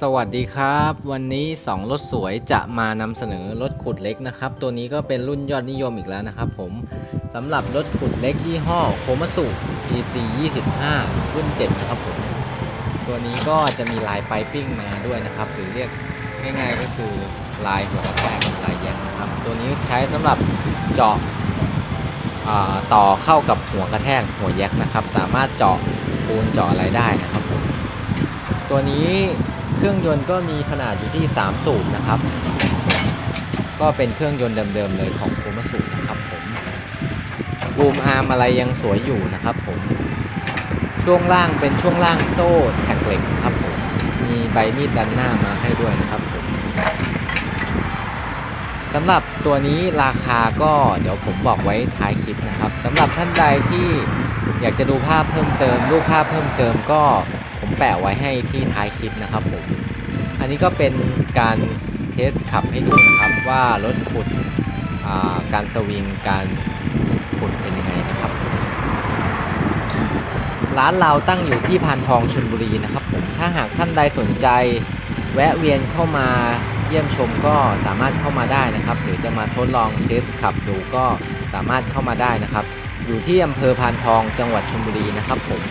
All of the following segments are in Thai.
สวัสดีครับ วันนี้ 2 รถสวยจะมานำเสนอรถขุดเล็กนะครับ ตัวนี้ก็เป็นรุ่นยอดนิยมอีกแล้วนะครับผมสำหรับรถขุดเล็กยี่ห้อโคมัสุ PC 25 รุ่น 7 นะครับผม ตัวนี้ก็จะมีลายไปปิ้งมาด้วยนะครับ หรือเรียกง่ายๆก็คือลายหัวแทกลายแยกนะครับ ตัวนี้ใช้สำหรับเจาะต่อเข้ากับหัวกระแทกหัวแยกนะครับ สามารถเจาะปูนเจาะอะไรได้นะครับ ตัวนี้เครื่องยนต์ก็มีขนาดอยู่ที่ 3 สูบนะครับ ก็เป็นเครื่องยนต์เดิมๆเลยของโคมาสุนะครับผมบูมอาร์มอะไรยังสวยอยู่นะครับผม ช่วงล่างเป็นช่วงล่างโซ่แข็งเหล็กนะครับผม มีใบมีดดันหน้ามาให้ด้วยนะครับผมสำหรับตัวนี้ราคาก็เดี๋ยวผมบอกไว้ท้ายคลิปนะครับสำหรับท่านใดที่อยากจะดูภาพเพิ่มเติม รูปภาพเพิ่มเติมก็ ผมแปะไว้ให้ที่ท้ายคลิปนะครับผม อันนี้ก็เป็นการเทสขับให้ดูนะครับว่ารถขุดาการสวิงการขุดเป็นยังไงนะครับ ร้านเราตั้งอยู่ที่พานทองชลบุรีนะครับผม ถ้าหากท่านใดสนใจ แวะเวียนเข้ามาเยี่ยมชมก็สามารถเข้ามาได้นะครับ หรือจะมาทดลองเทสขับดูก็สามารถเข้ามาได้นะครับ อยู่ที่อำเภอพานทองจังหวัดชลบุรีนะครับผม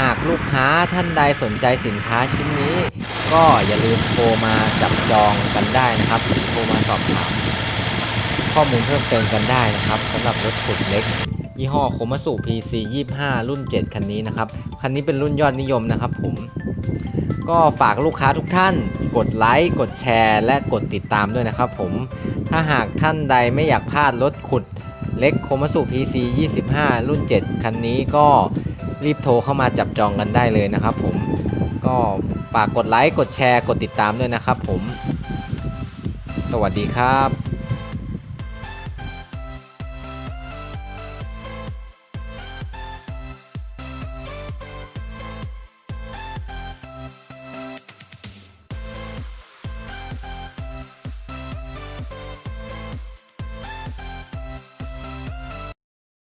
หากลูกค้าท่านใดสนใจสินค้าชิ้นนี้ ก็อย่าลืมโทรมาจับจองกันได้นะครับโทรมาสอบถามข้อมูลเพิ่มเติมกันได้นะครับสำหรับรถขุดเล็ก ยี่ห้อโคมัสุ PC 25 รุ่น 7 คันนี้นะครับ คันนี้เป็นรุ่นยอดนิยมนะครับผม ก็ฝากลูกค้าทุกท่าน กดไลค์กดแชร์ และกดติดตามด้วยนะครับผม ถ้าหากท่านใดไม่อยากพลาดรถขุดเล็กโคมัสุ PC 25 รุ่น 7 คันนี้ก็ รีบโทรเข้ามาจับจองกันได้เลยนะครับผมก็ฝากกดไลค์กดแชร์กดติดตามด้วยนะครับผม สวัสดีครับ